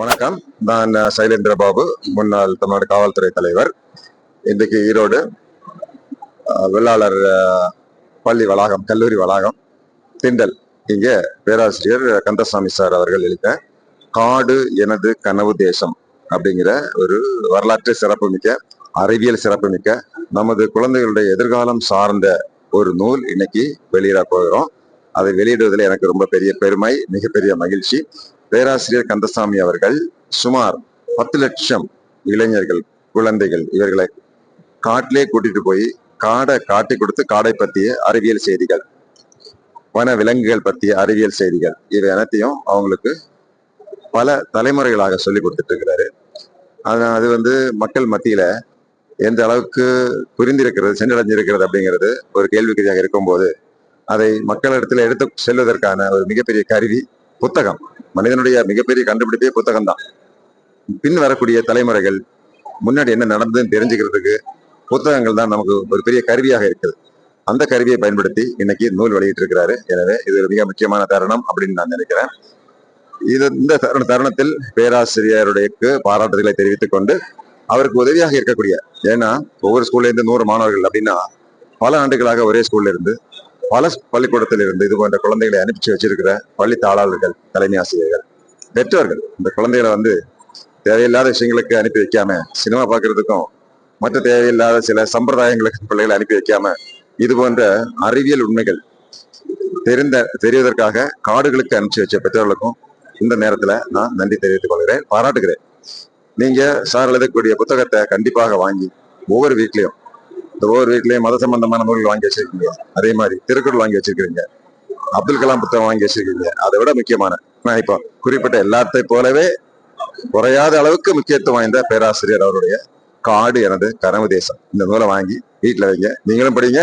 வணக்கம். நான் சைலேந்திர பாபு முன்னாள் தமிழ்நாடு காவல்துறை தலைவர். இன்றைக்கு ஈரோடு வெள்ளாளர் பள்ளி வளாகம் கல்லூரி வளாகம் திண்டல். இங்கே பேராசிரியர் கந்தசாமி சார் அவர்கள் எழுத காடு எனது கனவு தேசம் அப்படிங்கிற ஒரு வரலாற்று சிறப்புமிக்க அறிவியல் சிறப்புமிக்க நமது குழந்தைகளுடைய எதிர்காலம் சார்ந்த ஒரு நூல் இன்னைக்கு வெளியிட போகிறோம். அதை வெளியிடுவதில் எனக்கு ரொம்ப பெரிய பெருமை மிகப்பெரிய மகிழ்ச்சி. பேராசிரியர் கந்தசாமி அவர்கள் சுமார் பத்து லட்சம் இளைஞர்கள் குழந்தைகள் இவர்களை காட்டிலே கூட்டிட்டு போய் காடை காட்டி கொடுத்து காடை பற்றிய அறிவியல் செய்திகள் வன விலங்குகள் பற்றிய அறிவியல் செய்திகள். இவை அனைத்தையும் அவங்களுக்கு பல தலைமுறைகளாக சொல்லி கொடுத்துட்டு இருக்கிறாரு. அது அது வந்து மக்கள் மத்தியில எந்த அளவுக்கு புரிந்திருக்கிறது சென்றடைஞ்சிருக்கிறது அப்படிங்கிறது ஒரு கேள்விக்குறியாக இருக்கும்போது அதை மக்களிடத்துல எடுத்து செல்வதற்கான ஒரு மிகப்பெரிய கருவி புத்தகம். மனிதனுடைய மிகப்பெரிய கண்டுபிடிப்பே புத்தகம் தான் பின் வரக்கூடிய தலைமுறைகள் முன்னாடி என்ன நடந்ததுன்னு தெரிஞ்சுக்கிறதுக்கு புத்தகங்கள் தான் நமக்கு ஒரு பெரிய கருவியாக இருக்குது. அந்த கருவியை பயன்படுத்தி இன்னைக்கு நூல் வெளியிட்டு இருக்கிறாரு எனவே இது ஒரு மிக முக்கியமான தருணம் அப்படின்னு நான் நினைக்கிறேன். இது இந்த தருண தருணத்தில் பேராசிரியருடைய பாராட்டுதலை தெரிவித்துக் கொண்டு அவருக்கு உதவியாக இருக்கக்கூடிய ஏன்னா ஒவ்வொரு ஸ்கூல்ல இருந்து நூறு மாணவர்கள் அப்படின்னா பல ஆண்டுகளாக ஒரே ஸ்கூல்ல இருந்து பல பள்ளிக்கூடத்தில் இருந்து இது போன்ற குழந்தைகளை அனுப்பிச்சு வச்சிருக்கிற பள்ளி தாளாளர்கள் தலைமை ஆசிரியர்கள் பெற்றோர்கள் இந்த குழந்தைகளை வந்து தேவையில்லாத விஷயங்களுக்கு அனுப்பி வைக்காம சினிமா பார்க்கறதுக்கும் மற்ற தேவையில்லாத சில சம்பிரதாயங்களுக்கு பிள்ளைகளை அனுப்பி வைக்காம இது போன்ற அறிவியல் உண்மைகள் தெரிந்த தெரிவதற்காக காடுகளுக்கு அனுப்பிச்சு வச்ச பெற்றோர்களுக்கும் இந்த நேரத்துல நான் நன்றி தெரிவித்துக் கொள்கிறேன் பாராட்டுகிறேன். நீங்க சார் எழுதக்கூடிய புத்தகத்தை கண்டிப்பாக வாங்கி ஒவ்வொரு வீட்லயும் இந்த ஒவ்வொரு வீட்லயும் மத சம்பந்தமான நூல்கள் வாங்கி வச்சிருக்கீங்க. அதே மாதிரி திருக்குறள் வாங்கி வச்சிருக்கீங்க. அப்துல் கலாம் புத்தகம் வாங்கி வச்சிருக்கீங்க. அதை விட முக்கியமான நான் இப்போ குறிப்பிட்ட எல்லாத்தை போலவே குறையாத அளவுக்கு முக்கியத்துவம் வாய்ந்த பேராசிரியர் அவருடைய காடு எனது கனவு தேசம். இந்த நூலை வாங்கி வீட்டுல வைங்க. நீங்களும் படிங்க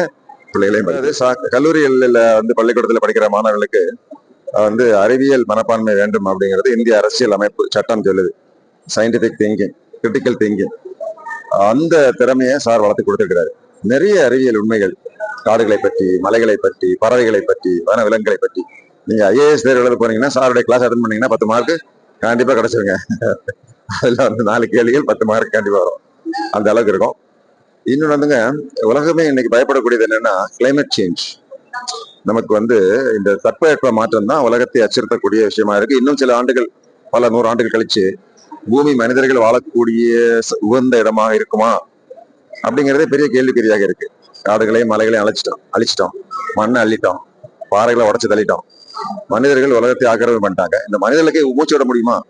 பிள்ளைகளையும் படிங்க. கல்லூரிகள்ல வந்து பள்ளிக்கூடத்துல படிக்கிற மாணவர்களுக்கு வந்து அறிவியல் மனப்பான்மை வேண்டும் அப்படிங்கிறது இந்திய அரசியல் அமைப்பு சட்டம் சொல்லுது. சயின்டிபிக் திங்கிங் கிரிட்டிக்கல் திங்கிங் அந்த திறமையை சார் வளர்த்து கொடுத்திருக்கிறாரு. நிறைய அறிவியல் உண்மைகள் காடுகளை பற்றி மலைகளை பற்றி பறவைகளை பற்றி வன விலங்குகளை பற்றி. நீங்க ஐஏஎஸ் தேர்வு எழுத போனீங்கன்னா சாருடைய கிளாஸ் அட்டன் பண்ணீங்கன்னா பத்து மார்க் கண்டிப்பா கிடைச்சிருங்க. அதுல வந்து நாலு கேள்விகள் பத்து மார்க் கண்டிப்பா வரும். அந்த அளவுக்கு இருக்கும். இன்னொன்று வந்துங்க உலகமே இன்னைக்கு பயப்படக்கூடியது என்னன்னா கிளைமேட் சேஞ்ச் நமக்கு வந்து இந்த தட்பவெப்ப மாற்றம் தான் உலகத்தை அச்சுறுத்தக்கூடிய விஷயமா இருக்கு. இன்னும் சில ஆண்டுகள் பல நூறு ஆண்டுகள் கழிச்சு பூமி மனிதர்கள் வாழக்கூடிய உகந்த இடமாக இருக்குமா? அப்படிங்கிறதே பெரிய கேள்விக்குறியாக இருக்கு. காடுகளையும் மலைகளையும் அழைச்சிட்டோம். அழிச்சிட்டோம். மண்ணை அள்ளிட்டோம். பாறைகளை உடச்சு தள்ளிட்டோம். மனிதர்கள் உலகத்தை ஆக்கிரமிப்பு பண்ணிட்டாங்க. இந்த மனிதர்களுக்கு மூச்சு விட முடியுமா?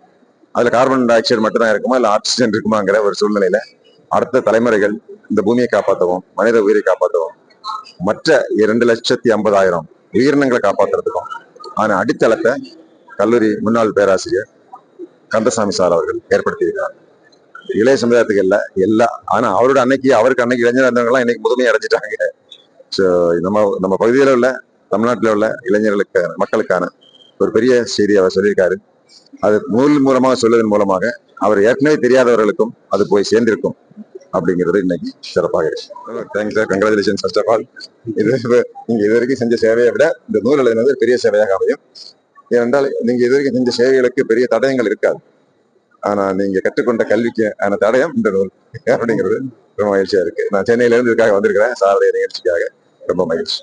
அதுல கார்பன் டை ஆக்சைடு மட்டும் தான் இருக்குமா? இல்ல ஆக்சிஜன் இருக்குமாங்கிற ஒரு சூழ்நிலையில அடுத்த தலைமுறைகள் இந்த பூமியை காப்பாற்றவும் மனித உயிரை காப்பாற்றவும் மற்ற இரண்டு லட்சத்தி ஐம்பதாயிரம் உயிரினங்களை காப்பாத்துறதுக்கும். ஆனா அடித்தளத்தை கல்லூரி முன்னாள் பேராசிரியர் கந்தசாமி சார் அவர்கள் ஏற்படுத்தியிருக்கிறார். இளைய சமுதாயத்துக்கு இல்ல எல்லா ஆனா அவரோட அன்னைக்கு அவருக்கு அன்னைக்கு இளைஞர் இருந்தவங்கலாம் இன்னைக்கு முதுமையை அடைஞ்சிட்டாங்க. ஸோ நம்ம நம்ம பகுதியில உள்ள தமிழ்நாட்டில் உள்ள இளைஞர்களுக்கான மக்களுக்கான ஒரு பெரிய செய்தி அவர் சொல்லியிருக்காரு. அது நூல் மூலமாக சொல்வதன் மூலமாக அவர் ஏற்கனவே தெரியாதவர்களுக்கும் அது போய் சேர்ந்திருக்கும் அப்படிங்கிறது இன்னைக்கு சிறப்பாக இருக்கு. Thanks sir congratulation first of all இது நீங்க இது வரைக்கும் செஞ்ச சேவையை விட இந்த நூல் எழுதினது பெரிய சேவையாக அமையும். ஏனென்றால் நீங்க இது வரைக்கும் செஞ்ச சேவைகளுக்கு பெரிய தடயங்கள் இருக்காது. ஆனா நீங்க கற்றுக்கொண்ட கல்விக்கு ஆன தடயம் இந்த நூல் அப்படிங்கிறது ரொம்ப மகிழ்ச்சியா இருக்கு. நான் சென்னையில இருந்து இதுக்காக வந்திருக்கிறேன். சாருடைய நிகழ்ச்சிக்காக ரொம்ப மகிழ்ச்சி.